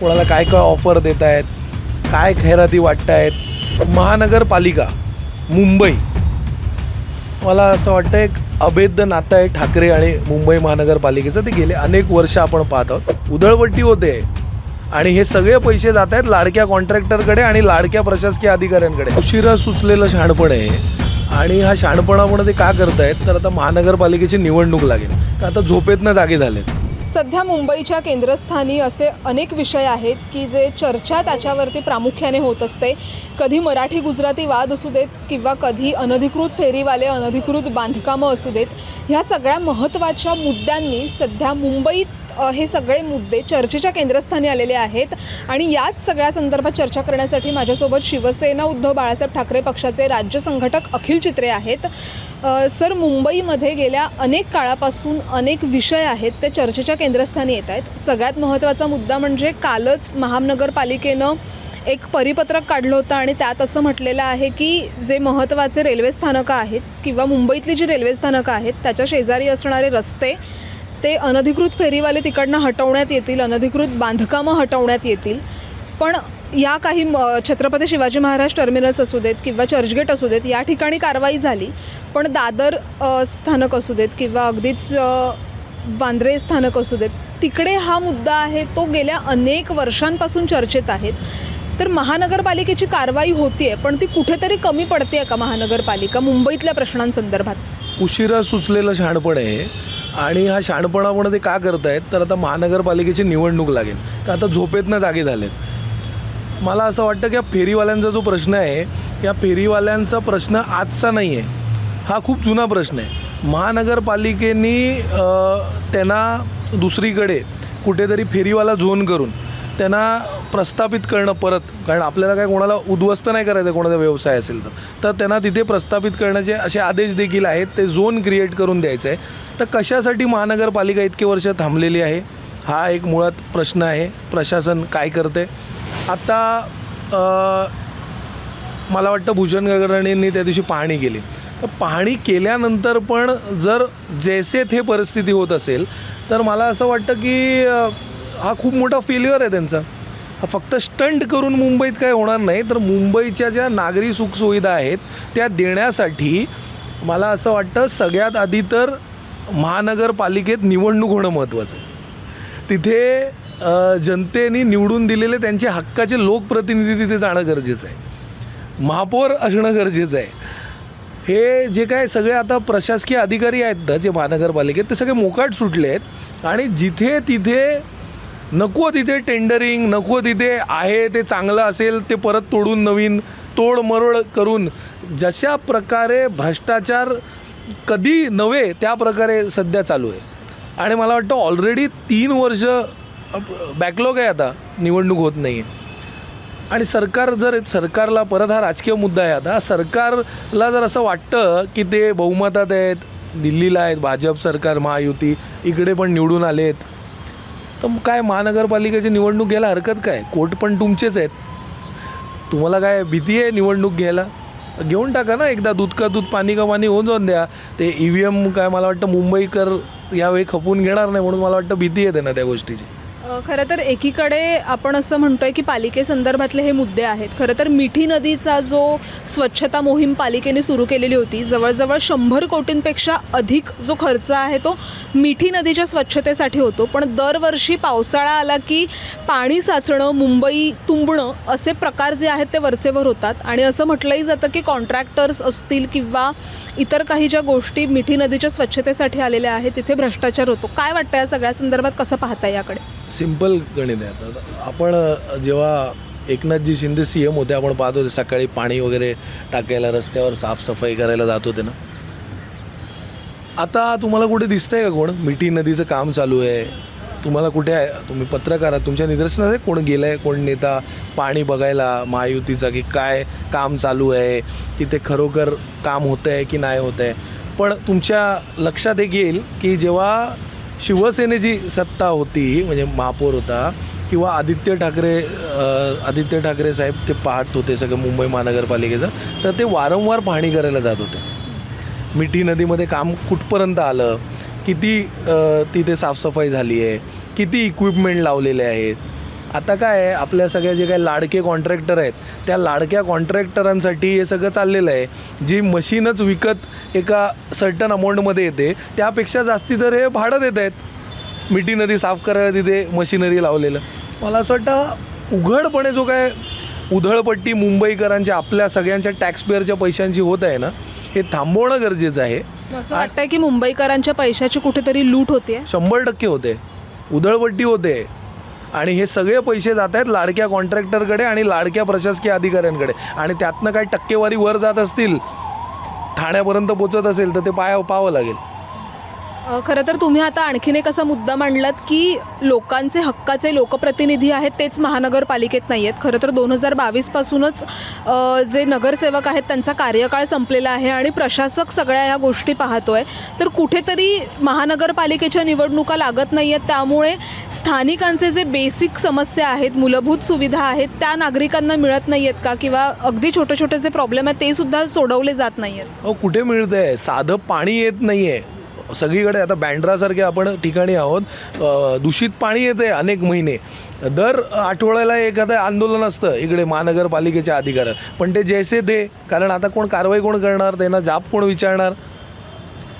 कोणाला काय काय ऑफर देत आहेत काय खैराती वाटत आहेत. महानगरपालिका मुंबई. मला असं वाटतं एक अभेद्य नातं आहे ठाकरे आणि मुंबई महानगरपालिकेचं ते गेले अनेक वर्ष आपण पाहत आहोत. उधळपट्टी होते. आणि हे सगळे पैसे जात आहेत लाडक्या कॉन्ट्रॅक्टरकडे आणि लाडक्या प्रशासकीय अधिकाऱ्यांकडे. उशिरा सुचलेलं शहाणपण आहे आणि हा शहाणपणामुळे ते का करतायत तर आता महानगरपालिकेची निवडणूक लागेल. तर आता झोपेतनं जागे झालेत. सध्या मुंबईच्या केंद्रस्थानी असे अनेक विषय आहेत की जे चर्चा त्याच्यावरती प्रामुख्याने होत असते. कधी मराठी गुजराती वाद असू देत किंवा कधी अनधिकृत फेरीवाले अनधिकृत बांधकामं असू देत ह्या सगळ्या महत्त्वाच्या मुद्द्यांनी सध्या मुंबईत हे सगळे मुद्दे चर्चेच्या केंद्रस्थानी आलेले आहेत. आणि याच सगळ्या संदर्भात चर्चा करण्यासाठी माझ्यासोबत शिवसेना उद्धव बाळासाहेब ठाकरे पक्षाचे राज्य संघटक अखिल चित्रे आहेत. सर मुंबईमध्ये गेल्या अनेक काळापासून अनेक विषय आहेत ते चर्चेच्या केंद्रस्थानी येत आहेत. सगळ्यात महत्त्वाचा मुद्दा म्हणजे कालच महानगरपालिकेनं एक परिपत्रक काढलं होतं आणि त्यात असं म्हटलेलं आहे की जे महत्त्वाचे रेल्वे स्थानकं आहेत किंवा मुंबईतली जी रेल्वे स्थानकं आहेत त्याच्या शेजारी असणारे रस्ते ते अनधिकृत फेरीवाले तिकडनं हटवण्यात येतील अनधिकृत बांधकामं हटवण्यात येतील. पण या काही म- छत्रपती शिवाजी महाराज टर्मिनल्स असू देत किंवा चर्चगेट असू देत या ठिकाणी कारवाई झाली. पण दादर स्थानक असू देत किंवा अगदीच वांद्रे स्थानक असू देत तिकडे हा मुद्दा आहे तो गेल्या अनेक वर्षांपासून चर्चेत आहेत. तर महानगरपालिकेची कारवाई होतीये पण ती कुठेतरी कमी पडते का महानगरपालिका मुंबईतल्या प्रश्नांसंदर्भात? उशिरा सुचलेलं शहाणपण आहे. आणि हा शहाणपणामुळे ते का करत आहेत तर आता महानगरपालिकेची निवडणूक लागेल. तर आता झोपेतनं जागे झालेत. मला असं वाटतं की या फेरीवाल्यांचा जो प्रश्न आहे या फेरीवाल्यांचा प्रश्न आजचा नाही आहे हा खूप जुना प्रश्न आहे. महानगरपालिकेनी त्यांना दुसरीकडे कुठेतरी फेरीवाला झोन करून त्यांना प्रस्थापित करणं परत कारण आपल्याला काय कोणाला उद्ध्वस्त नाही करायचं कोणाचा व्यवसाय असेल तर. तर त्यांना तिथे प्रस्थापित करण्याचे असे आदेश देखील आहेत ते झोन क्रिएट करून द्यायचं आहे तर कशासाठी महानगरपालिका इतके वर्ष थांबलेली आहे? हा एक मुळात प्रश्न आहे. प्रशासन काय करते आता मला वाटतं भूषण गगराणींनी त्या दिवशी पाहणी केली. तर पाहणी केल्यानंतर पण जर जैसे थे परिस्थिती होत असेल तर मला असं वाटतं की हा खूप मोठा फेल्युअर आहे त्यांचा. हा फक्त स्टंट करून मुंबईत काय होणार नाही तर मुंबईच्या ज्या नागरी सुखसुविधा आहेत त्या देण्यासाठी मला असं वाटतं सगळ्यात आधी तर महानगरपालिकेत निवडणूक होणं महत्त्वाचं आहे. तिथे जनतेने निवडून दिलेले त्यांचे हक्काचे लोकप्रतिनिधी तिथे जाणं गरजेचं आहे. महापौर असणं गरजेचं आहे. हे जे काय सगळे आता प्रशासकीय अधिकारी आहेत ना जे महानगरपालिकेत ते सगळे मोकाट सुटले आहेत. आणि जिथे तिथे नको तिथे टेंडरिंग नको तिथे आहे ते चांगलं असेल ते परत तोडून नवीन तोडमरोड करून जशा प्रकारे भ्रष्टाचार कधी नव्हे त्या प्रकारे सध्या चालू आहे. आणि मला वाटतं ऑलरेडी तीन वर्ष बॅकलॉग आहे आता निवडणूक होत नाही आहे आणि सरकार जर सरकारला परत हा राजकीय मुद्दा आहे आता सरकारला जर असं वाटतं की ते बहुमतात आहेत दिल्लीला आहेत भाजप सरकार महायुती इकडे पण निवडून आले आहेत तर काय महानगरपालिकेची निवडणूक घ्यायला हरकत काय? कोर्ट पण तुमचेच आहेत. तुम्हाला काय भीती आहे निवडणूक घ्यायला? घेऊन टाका ना एकदा दूध का दूध पाणी का पाणी होऊन जाऊन द्या. ते ई व्ही एम काय मला वाटतं मुंबईकर यावेळी खपून घेणार नाही म्हणून मला वाटतं भीती येते ना त्या गोष्टीची. खरं तर एकीकडे आपण असं म्हणतोय की पालिकेसंदर्भातले हे मुद्दे आहेत. खरं तर मिठी नदीचा जो स्वच्छता मोहीम पालिकेने सुरू केलेली होती जवळजवळ शंभर कोटींपेक्षा अधिक जो खर्च आहे तो मिठी नदीच्या स्वच्छतेसाठी होतो. पण दरवर्षी पावसाळा आला की पाणी साचणं मुंबई तुंबणं असे प्रकार जे आहेत ते वरचेवर होतात. आणि असं म्हटलंही जातं की कॉन्ट्रॅक्टर्स असतील किंवा इतर काही ज्या गोष्टी मिठी नदीच्या स्वच्छतेसाठी आलेल्या आहेत तिथे भ्रष्टाचार होतो. काय वाटतं या सगळ्या संदर्भात? कसं पाहता याकडे? सिंपल गणित आहे. आता आपण जेव्हा एकनाथजी शिंदे सी एम होते आपण पाहत होते सकाळी पाणी वगैरे टाकायला रस्त्यावर साफसफाई करायला जात होते ना. आता तुम्हाला कुठे दिसतंय का कोण? मिठी नदीचं काम चालू आहे. तुम्हाला कुठे आहे? तुम्ही पत्रकार आहात. तुमच्या निदर्शनात आहे कोण गेलं आहे कोण नेता? पाणी बघायला महायुतीचा की काय काम चालू आहे? तिथे खरोखर काम होतं आहे की नाही होतं आहे पण तुमच्या लक्षात एक येईल की जेव्हा शिवसेनेची सत्ता होती म्हणजे महापौर होता किंवा आदित्य ठाकरे आदित्य ठाकरे साहेब ते पाहत होते सगळं मुंबई महानगरपालिकेचं तर ते वारंवार पाहणी करायला जात होते. मिठी नदीमध्ये काम कुठपर्यंत आलं? किती तिथे साफसफाई झाली आहे किती इक्विपमेंट लावलेले आहेत? आता काय आहे आपल्या सगळ्या जे काही लाडके कॉन्ट्रॅक्टर आहेत त्या लाडक्या कॉन्ट्रॅक्टरांसाठी हे सगळं चाललेलं आहे. जी मशीनच विकत एका सर्टन अमाऊंटमध्ये येते त्यापेक्षा जास्ती तर हे भाडं देत आहेत. मिठी नदी साफ करायला तिथे मशिनरी लावलेलं. मला असं वाटतं उघडपणे जो काय उधळपट्टी मुंबईकरांच्या आपल्या सगळ्यांच्या टॅक्सपेअरच्या पैशांची होत आहे ना हे थांबवणं गरजेचं आहे. असं वाटतंय की मुंबईकरांच्या पैशाची कुठेतरी लूट होते शंभर टक्के होते. उधळपट्टी होते. आणि हे सगळे पैसे जात आहेत लाडक्या कॉन्ट्रॅक्टरकडे आणि लाडक्या प्रशासकीय अधिकाऱ्यांकडे. आणि त्यातनं काही टक्केवारी वर जात असतील ठाण्यापर्यंत पोचत असेल तर ते पाया पाहावं लागेल. खरं तर तुम्ही आता आणखीन एक असा मुद्दा मांडलात की लोकांचे हक्काचे लोकप्रतिनिधी आहेत तेच महानगरपालिकेत नाही आहेत खरं तर दोन हजार बावीसपासूनच जे नगरसेवक आहेत त्यांचा कार्यकाळ संपलेला आहे आणि प्रशासक सगळ्या ह्या गोष्टी पाहतो आहे तर कुठेतरी महानगरपालिकेच्या निवडणुका लागत नाही आहेत त्यामुळे स्थानिकांचे जे बेसिक समस्या आहेत मूलभूत सुविधा आहेत त्या नागरिकांना मिळत नाही आहेत का? किंवा अगदी छोटे छोटे जे प्रॉब्लेम आहेत ते सुद्धा सोडवले जात नाही आहेत हो, कुठे कुठे आहे साधं पाणी येत नाही आहे सगळीकडे आता बँड्रासारख्या आपण ठिकाणी आहोत. दूषित पाणी येते अनेक महिने. दर आठवड्याला एखादं आंदोलन असतं इकडे महानगरपालिकेच्या अधिकाऱ्यात. पण ते जैसे दे. कारण आता कोण कारवाई कोण करणार? त्यांना जाप कोण विचारणार?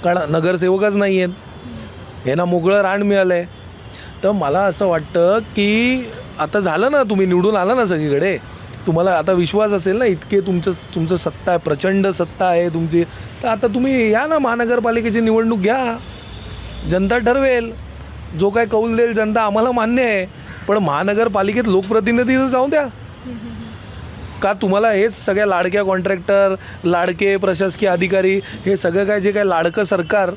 कारण नगरसेवकच नाही आहेत यांना मोकळं रान मिळालं आहे तर मला असं वाटतं की आता झालं ना तुम्ही निवडून आला ना सगळीकडे. तुम्हाला आता विश्वास असेल ना इतके तुमचं तुमचं सत्ता आहे प्रचंड सत्ता आहे तुमची. तर आता तुम्ही या ना महानगरपालिकेची निवडणूक घ्या. जनता ठरवेल. जो काय कौल देईल जनता आम्हाला मान्य आहे. पण महानगरपालिकेत लोकप्रतिनिधी तर जाऊ द्या. का तुम्हाला हेच सगळ्या लाडक्या कॉन्ट्रॅक्टर लाडके प्रशासकीय अधिकारी हे सगळं काय जे काय लाडकं सरकार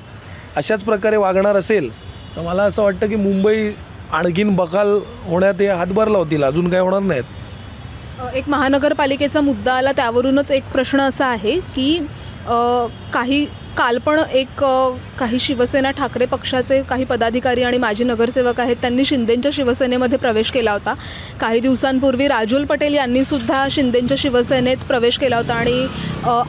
अशाच प्रकारे वागणार असेल तर मला असं वाटतं की मुंबई आणखीन बकाल होण्यात हे हातभार लावतील. अजून काय होणार नाहीत. एक महानगरपालिकेचा मुद्दा आला त्यावरूनच एक प्रश्न असा आहे की काही काल पण एक काही शिवसेना ठाकरे पक्षाचे काही पदाधिकारी आणि माजी नगरसेवक आहेत त्यांनी शिंदेंच्या शिवसेनेमध्ये प्रवेश केला होता. काही दिवसांपूर्वी राजूल पटेल यांनीसुद्धा शिंदेंच्या शिवसेनेत प्रवेश केला होता आणि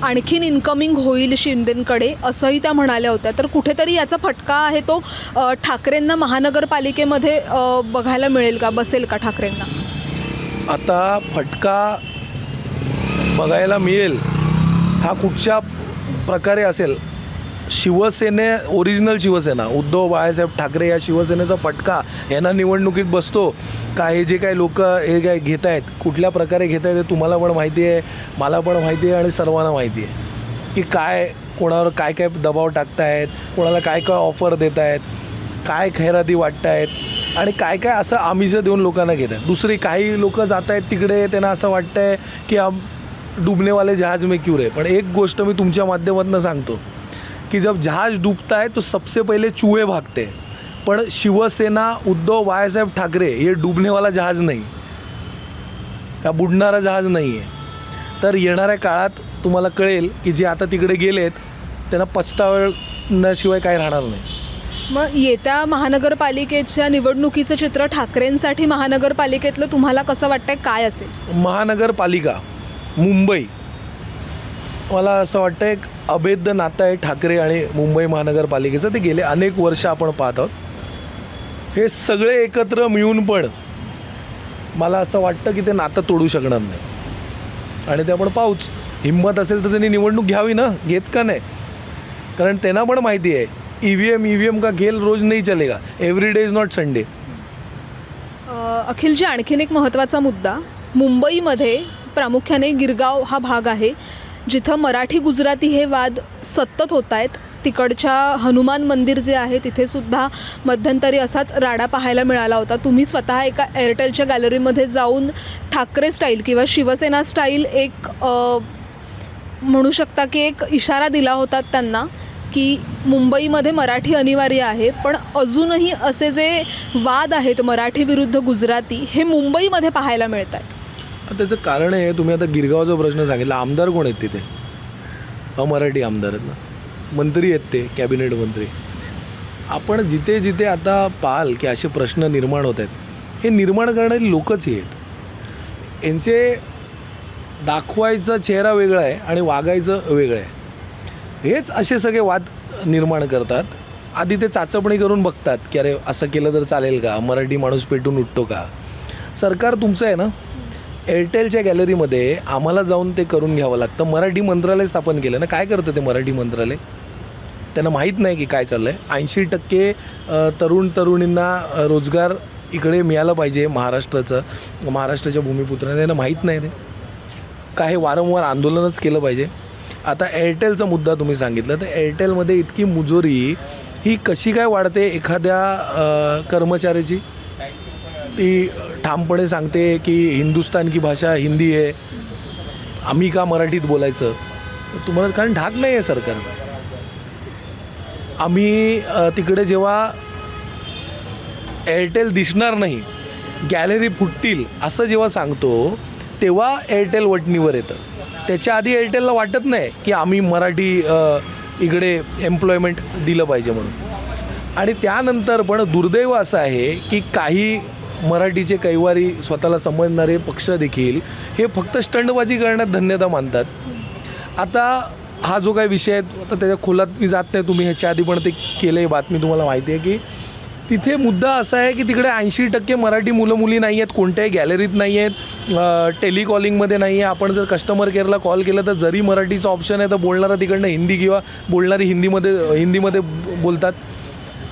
आणखीन इन्कमिंग होईल शिंदेंकडे असंही त्या म्हणाल्या होत्या. तर कुठेतरी याचा फटका आहे तो ठाकरेंना महानगरपालिकेमध्ये बघायला मिळेल का? बसेल का ठाकरेंना? आता फटका बघायला मिळेल हा कुठच्या प्रकारे असेल? शिवसेने ओरिजिनल शिवसेना उद्धव बाळासाहेब ठाकरे या शिवसेनेचा फटका यांना निवडणुकीत बसतो. का हे जे काही लोक हे काय घेत आहेत कुठल्या प्रकारे घेत आहेत हे तुम्हाला पण माहिती आहे मला पण माहिती आहे आणि सर्वांना माहिती आहे. की काय कोणावर काय काय दबाव टाकतायत कोणाला काय काय ऑफर देत आहेत काय खैराती वाटत आहेत आणि काय काय असं आमिष देऊन लोकांना घेत आहेत. दुसरी काही लोक जात आहेत तिकडे त्यांना असं वाटतं आहे की आम डुबनेवाले जहाज में क्यों रे पण एक गोष्ट मी तुमच्या माध्यमातून सांगतो की जब जहाज डूबता है तो सबसे पहिले चुहे भागते. पण शिवसेना उद्धव बाळासाहेब ठाकरे हे डुबनेवाला जहाज नाही. हा बुडणारा जहाज नाही आहे. तर येणाऱ्या काळात तुम्हाला कळेल की जे आता तिकडे गेलेत त्यांना पछतावण्याशिवाय काय राहणार नाही. मग येत्या महानगरपालिकेच्या निवडणुकीचं चित्र ठाकरेंसाठी महानगरपालिकेतलं तुम्हाला कसं वाटतंय? काय असेल? महानगरपालिका मुंबई. मला असं वाटतं एक अभेद्य नातं आहे ठाकरे आणि मुंबई महानगरपालिकेचं ते गेले अनेक वर्ष आपण पाहत आहोत. हे सगळे एकत्र मिळून पण मला असं वाटतं की ते नातं तोडू शकणार नाही. आणि ते आपण पाहूच. हिंमत असेल तर त्यांनी निवडणूक घ्यावी ना? घेत का नाही? कारण त्यांना पण माहिती आहे E V M E V M का खेल रोज नाही चलेगा. Every day is not Sunday अखिलजी आणखीन एक महत्त्वाचा मुद्दा. मुंबईमध्ये प्रामुख्याने गिरगाव हा भाग आहे जिथं मराठी गुजराती हे वाद सतत होत आहेत तिकडच्या हनुमान मंदिर जे आहे तिथे सुद्धा मध्यंतरी असाच राडा पाहायला मिळाला होता. तुम्ही स्वतः एका एअरटेलच्या गॅलरीमध्ये जाऊन ठाकरे स्टाईल किंवा शिवसेना स्टाईल एक अ, म्हणू शकता की एक इशारा दिला होता त्यांना. की मुंबईमध्ये मराठी अनिवार्य आहे पण अजूनही असे जे वाद आहेत मराठी विरुद्ध गुजराती हे मुंबईमध्ये पाहायला मिळत आहेत. त्याचं कारण आहे तुम्ही आता गिरगावचा प्रश्न सांगितला आमदार कोण आहेत तिथे? अमराठी आमदार आहेत ना? मंत्री आहेत ते कॅबिनेट मंत्री. आपण जिथे जिथे आता पाहाल की असे प्रश्न निर्माण होत आहेत हे निर्माण करणारी लोकच आहेत. यांचे दाखवायचा चेहरा वेगळा आहे आणि वागायचं वेगळं आहे. हेच असे सगळे वाद निर्माण करतात. आधी ते चाचपणी करून बघतात की अरे असं केलं तर चालेल का? मराठी माणूस पेटून उठतो का? सरकार तुमचं आहे ना? एअरटेलच्या गॅलरीमध्ये आम्हाला जाऊन ते करून घ्यावं लागतं. मराठी मंत्रालय स्थापन केलं ना? काय करतं ते मराठी मंत्रालय? त्यांना माहीत नाही की काय चाललं आहे ऐंशी टक्के तरुण तरुणींना रोजगार इकडे मिळालं पाहिजे महाराष्ट्राचं. महाराष्ट्राच्या भूमिपुत्रांना त्यांना माहीत नाही ते. काय हे वारंवार आंदोलनच केलं पाहिजे? आता एअरटेलचा मुद्दा तुम्ही सांगितलं तर एअरटेलमध्ये इतकी मुजोरी ही कशी काय वाढते एखाद्या कर्मचाऱ्याची? ती ठामपणे सांगते की हिंदुस्तान की भाषा हिंदी आहे आम्ही का मराठीत बोलायचं? तुम्हाला कारण ढाक नाही आहे सरकारनं आम्ही तिकडे जेव्हा एअरटेल दिसणार नाही गॅलरी फुटतील असं जेव्हा सांगतो तेव्हा एअरटेल वटणीवर येतं. त्याच्या आधी एअरटेलला वाटत नाही की आम्ही मराठी इकडे एम्प्लॉयमेंट दिलं पाहिजे म्हणून. आणि त्यानंतर पण दुर्दैव असं आहे की काही मराठीचे कैवारी स्वतःला समजणारे पक्ष देखील हे फक्त स्टंडबाजी करण्यात धन्यता मानतात. आता हा जो काही विषय आहे आता त्याच्या खोलात मी जात नाही तुम्ही ह्याच्या आधी पण ते केलं आहे बातमी तुम्हाला माहिती आहे की तिथे मुद्दा असा आहे की तिकडे ऐंशी टक्के मराठी मुलं मुली नाही आहेत कोणत्याही गॅलरीत नाही आहेत टेलिकॉलिंगमध्ये नाही आहे. आपण जर कस्टमर केअरला कॉल केला तर जरी मराठीचं ऑप्शन आहे तर बोलणारा तिकडनं हिंदी किंवा बोलणारी हिंदीमध्ये हिंदीमध्ये बोलतात.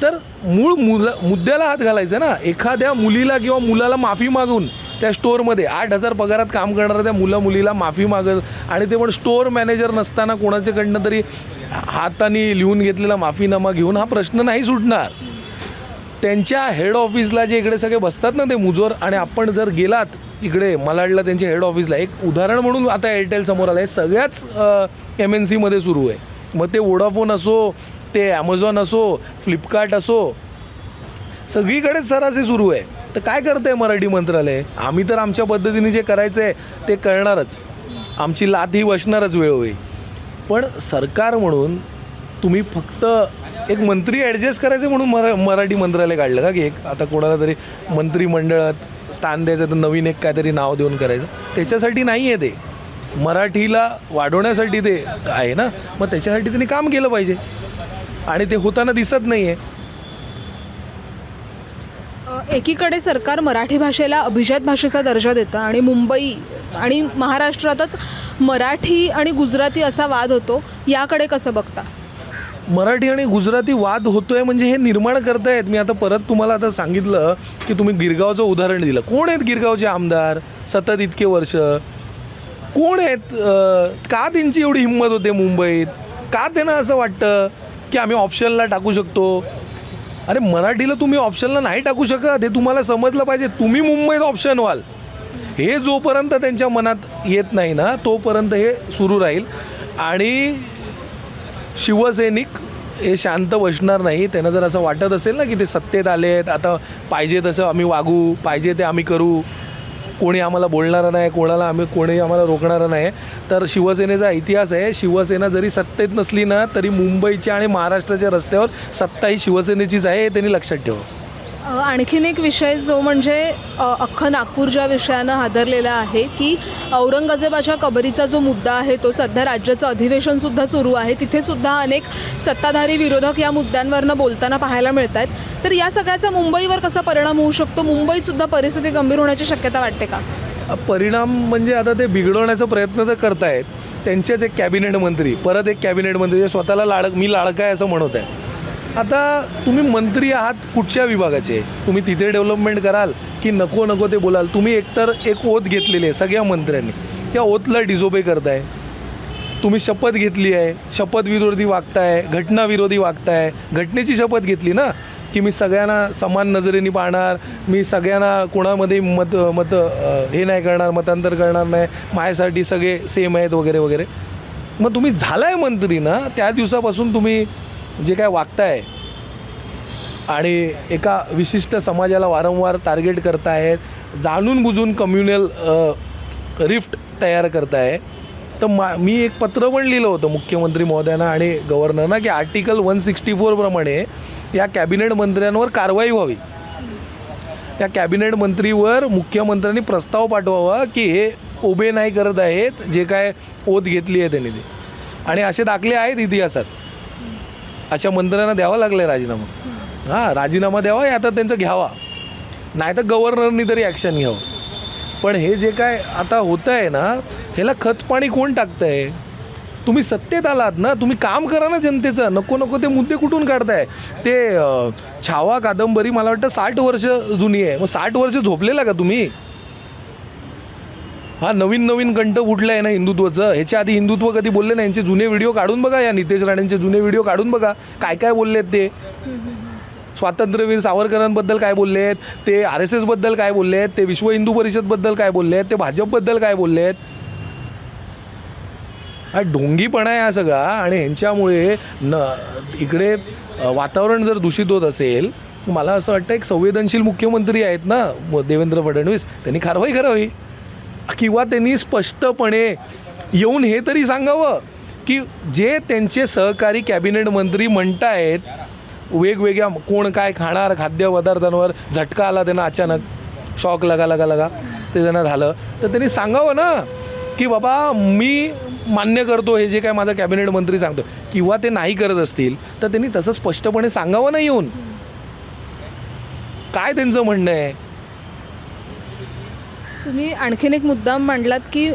तर मूळ मुला मुद्द्याला हात घालायचा ना. एखाद्या मुलीला किंवा मुलाला माफी मागून त्या स्टोअरमध्ये आठ हजार पगारात काम करणाऱ्या त्या मुला मुलीला माफी मागल आणि ते पण स्टोअर मॅनेजर नसताना कोणाच्याकडनं तरी हाताने लिहून घेतलेला माफीनामा घेऊन हा प्रश्न नाही सुटणार. त्यांच्या हेड ऑफिसला जे इकडे सगळे बसतात ना ते मुजोर आणि आपण जर गेलात इकडे मलाडला त्यांच्या हेड ऑफिसला एक उदाहरण म्हणून आता एअरटेल समोर आलं आहे सगळ्याच एम एन सीमध्ये सुरू आहे. मग ते वोडाफोन असो ते ॲमेझॉन असो फ्लिपकार्ट असो सगळीकडेच सरासरी सुरू आहे. तर काय करतं आहे मराठी मंत्रालय? आम्ही तर आमच्या पद्धतीने जे करायचं आहे ते करणारच. आमची लात ही बसणारच वेळोवेळी. पण सरकार म्हणून तुम्ही फक्त एक मंत्री ॲडजस्ट करायचे म्हणून मरा मराठी मंत्रालय काढलं का की एक आता कोणाला तरी मंत्रिमंडळात स्थान द्यायचं तर नवीन एक काहीतरी नाव देऊन करायचं. त्याच्यासाठी नाही आहे ते. मराठीला वाढवण्यासाठी ते आहे ना. मग त्याच्यासाठी त्यांनी काम केलं पाहिजे. आणि ते होताना दिसत नाही आहे एकीकडे सरकार मराठी भाषेला अभिजात भाषेचा दर्जा देतं आणि मुंबई आणि महाराष्ट्रातच मराठी आणि गुजराती असा वाद होतो याकडे कसं बघता? मराठी आणि गुजराती वाद होतोय म्हणजे हे निर्माण करतायत. मी आता परत तुम्हाला आता सांगितलं की तुम्ही गिरगावचं उदाहरण दिलं. कोण आहेत गिरगावचे आमदार? सतत इतके वर्ष. कोण आहेत? का त्यांची एवढी हिंमत होते मुंबईत? का त्यांना असं वाटतं की आम्ही ऑप्शनला टाकू शकतो? अरे मराठीला तुम्ही ऑप्शनला नाही टाकू शकत. हे तुम्हाला समजलं पाहिजे. तुम्ही मुंबईत ऑप्शन व्हाल. हे जोपर्यंत त्यांच्या मनात येत नाही ना तोपर्यंत हे सुरू राहील. आणि शिवसैनिक हे शांत बसणार नाही. त्यांना जर असं वाटत असेल ना की ते सत्तेत आले आहेत आता पाहिजे तसं आम्ही वागू पाहिजे ते आम्ही करू कोणी आम्हाला बोलणारं नाही कोणाला आम्ही कोणी आम्हाला रोखणारं नाही तर शिवसेनेचा इतिहास आहे. शिवसेना जरी सत्तेत नसली ना तरी मुंबईच्या आणि महाराष्ट्राच्या रस्त्यावर सत्ता ही शिवसेनेचीच आहे हे त्यांनी लक्षात ठेवा. आणखीन एक विषय जो म्हणजे अख्खं नागपूर ज्या विषयानं हादरलेला आहे की औरंगजेबाच्या कबरीचा जो मुद्दा आहे तो सध्या राज्याचं अधिवेशनसुद्धा सुरू आहे. तिथेसुद्धा अनेक सत्ताधारी विरोधक या मुद्द्यांवरनं बोलताना पाहायला मिळत आहेत तर या सगळ्याचा मुंबईवर कसा परिणाम होऊ शकतो? मुंबईतसुद्धा परिस्थिती गंभीर होण्याची शक्यता वाटते का? परिणाम म्हणजे आता ते बिघडवण्याचा प्रयत्न तर करतायत. त्यांचेच एक कॅबिनेट मंत्री परत एक कॅबिनेट मंत्री जे स्वतःला लाडक मी लाडक आहे असं म्हणत आहे आता तुम्ही मंत्री आहात कुठच्या विभागाचे? तुम्ही तिथे डेव्हलपमेंट कराल की नको नको ते बोलाल? तुम्ही एकतर एक ओत घेतलेली आहे सगळ्या मंत्र्यांनी. त्या ओतला डिझोबे करताय. तुम्ही शपथ घेतली आहे. शपथ विरोधी वागताय. घटनाविरोधी वागताय. घटनेची शपथ घेतली ना? की मी सगळ्यांना समान नजरेने पाहणार मी सगळ्यांना कोणामध्ये मत मत हे नाही करणार मतांतर करणार नाही माझ्यासाठी सगळे सेम आहेत वगैरे वगैरे. मग तुम्ही झालाय मंत्री ना? त्या दिवसापासून तुम्ही जे काय वागताय आणि एका विशिष्ट समाजाला वारंवार टार्गेट करतायत जाणून बुजून कम्युनल रिफ्ट तयार करताय. तर मा मी एक पत्र पण लिहिलं होतं मुख्यमंत्री महोदयांना आणि गव्हर्नरना की आर्टिकल वन सिक्स्टी फोरप्रमाणे या कॅबिनेट मंत्र्यांवर कारवाई व्हावी. या कॅबिनेट मंत्रीवर मुख्यमंत्र्यांनी प्रस्ताव पाठवावा की हे उभे नाही करत आहेत जे काय ओत घेतली आहे त्यांनी ते. आणि असे दाखले आहेत इतिहासात. अशा मंत्र्यांना द्यावा लागला आहे राजीनामा. हां राजीनामा द्यावा हे आता त्यांचं घ्यावा. नाही तर गव्हर्नरनी तरी ॲक्शन घ्यावं. पण हे जे काय आता होतं आहे ना ह्याला खतपाणी कोण टाकतं आहे तुम्ही सत्तेत आलात ना तुम्ही काम करा ना जनतेचं. नको नको ते मुद्दे कुठून काढताय? ते छावा कादंबरी मला वाटतं साठ वर्ष जुनी आहे. मग साठ वर्ष झोपलेला का तुम्ही? हा नवीन नवीन कंठ उठलं आहे ना हिंदुत्वाचं. ह्याच्या आधी हिंदुत्व कधी बोलले नाही. यांचे जुने व्हिडिओ काढून बघा या नितेश राणेंचे जुने व्हिडिओ काढून बघा. काय काय बोललेत ते? स्वातंत्र्यवीर सावरकरांबद्दल काय बोलले आहेत ते आर एस एसबद्दल काय बोलले आहेत ते विश्व हिंदू परिषदबद्दल काय बोलले आहेत ते भाजपबद्दल काय बोलले आहेत हा ढोंगीपणा आहे हा सगळा. आणि ह्यांच्यामुळे न इकडे वातावरण जर दूषित होत असेल तर मला असं वाटतं एक संवेदनशील मुख्यमंत्री आहेत ना म- देवेंद्र फडणवीस. त्यांनी कारवाई करावी. किंवा त्यांनी स्पष्टपणे येऊन हे तरी सांगावं की जे त्यांचे सहकारी कॅबिनेट मंत्री म्हणतायत वेगवेगळ्या कोण काय खाणार खाद्यपदार्थांवर झटका आला त्यांना अचानक शॉक लगा लगा लगा ते त्यांना झालं. तर त्यांनी सांगावं ना की बाबा मी मान्य करतो हे जे काय माझा कॅबिनेट मंत्री सांगतो किंवा ते नाही करत असतील तर त्यांनी तसं स्पष्टपणे सांगावं ना येऊन. काय त्यांचं म्हणणं आहे? तुम्ही आणखीन एक मुद्दा मांडलात की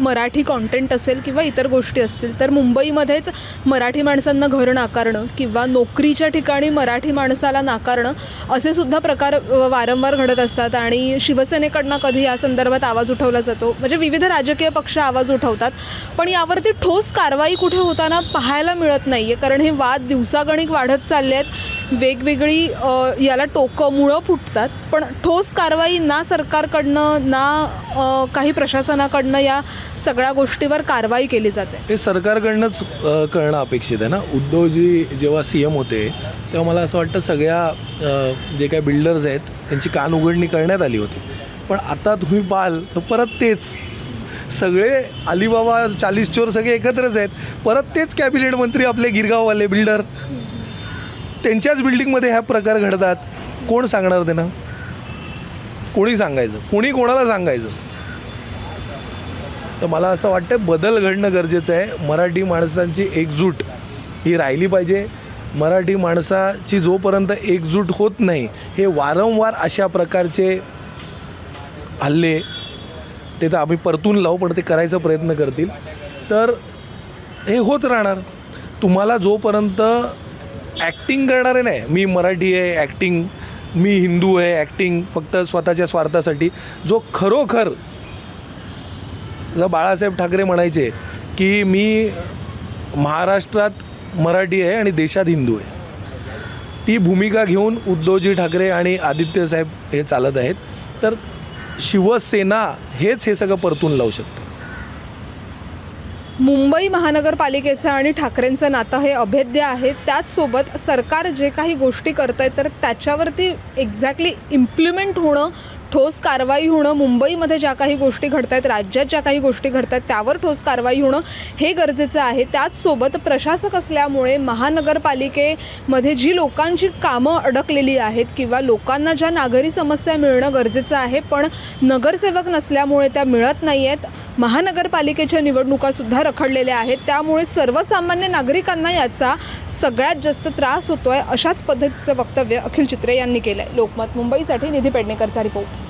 मराठी कॉन्टेंट असेल किंवा इतर गोष्टी असतील तर मुंबईमध्येच मराठी माणसांना घर नाकारणं किंवा नोकरीच्या ठिकाणी मराठी माणसाला नाकारणं असे सुद्धा प्रकार वारंवार घडत असतात आणि शिवसेनेकडनं कधी या संदर्भात आवाज उठवला जातो. म्हणजे विविध राजकीय पक्ष आवाज उठवतात पण यावरती ठोस कारवाई कुठे होताना पाहायला मिळत नाही आहे कारण हे वाद दिवसागणिक वाढत चालले आहेत वेगवेगळी याला टोकं मुळं फुटतात पण ठोस कारवाई ना सरकारकडनं ना काही प्रशासनाकडनं या सगळ्या गोष्टीवर कारवाई केली जाते. हे सरकारकडनंच करणं अपेक्षित आहे ना? उद्धवजी जेव्हा सी एम होते तेव्हा मला असं वाटतं सगळ्या जे काही बिल्डर्स आहेत त्यांची कान उघडणी करण्यात आली होती. पण आता तुम्ही पाहाल तर परत तेच. सगळे अलिबाबा चाळीस चोर सगळे एकत्रच आहेत. परत तेच कॅबिनेट मंत्री आपले गिरगाववाले बिल्डर त्यांच्याच बिल्डिंगमध्ये ह्या प्रकार घडतात. कोण सांगणार त्यांना? कोणी सांगायचं? कोणी कोणाला सांगायचं? तर मला असं वाटतं बदल घडणं गरजेचं आहे. मराठी माणसांची एकजूट ही राहिली पाहिजे. मराठी माणसाची जोपर्यंत एकजूट होत नाही हे वारंवार अशा प्रकारचे हल्ले ते तर आम्ही परतून लावू पण ते करायचा प्रयत्न करतील. तर हे होत राहणार. तुम्हाला जोपर्यंत ॲक्टिंग करणारे नाही मी मराठी आहे ॲक्टिंग मी हिंदू आहे ॲक्टिंग फक्त स्वतःच्या स्वार्थासाठी. जो खरोखर जर बाळासाहेब ठाकरे म्हणायचे की मी महाराष्ट्रात मराठी आहे आणि देशात हिंदू आहे. ती भूमिका घेऊन उद्धवजी ठाकरे आणि आदित्य साहेब हे चालत आहेत. तर शिवसेना हेच हे सगळं परतून लावू शकतं. मुंबई महानगरपालिकेचं आणि ठाकरेंचं नातं हे अभेद्य आहे. त्याचसोबत सरकार जे काही गोष्टी करत आहे तर त्याच्यावरती एक्झॅक्टली इम्प्लिमेंट होणं ठोस कारवाई होणं मुंबईमध्ये ज्या काही गोष्टी घडत आहेत राज्यात ज्या काही गोष्टी घडत आहेत त्यावर ठोस कारवाई होणं हे गरजेचं आहे. त्याचसोबत प्रशासक असल्यामुळे महानगरपालिकेमध्ये जी लोकांची कामं अडकलेली आहेत किंवा लोकांना ज्या नागरी समस्या मिळणं गरजेचं आहे पण नगरसेवक नसल्यामुळे त्या मिळत नाही आहेत महानगरपालिकेच्या निवडणुकासुद्धा रखडलेल्या आहेत. त्यामुळे सर्वसामान्य नागरिकांना याचा सगळ्यात जास्त त्रास होतोय अशाच पद्धतीचं वक्तव्य अखिल चित्रे यांनी केलं आहे लोकमत मुंबईसाठी निधी पेडणेकरचा रिपोर्ट.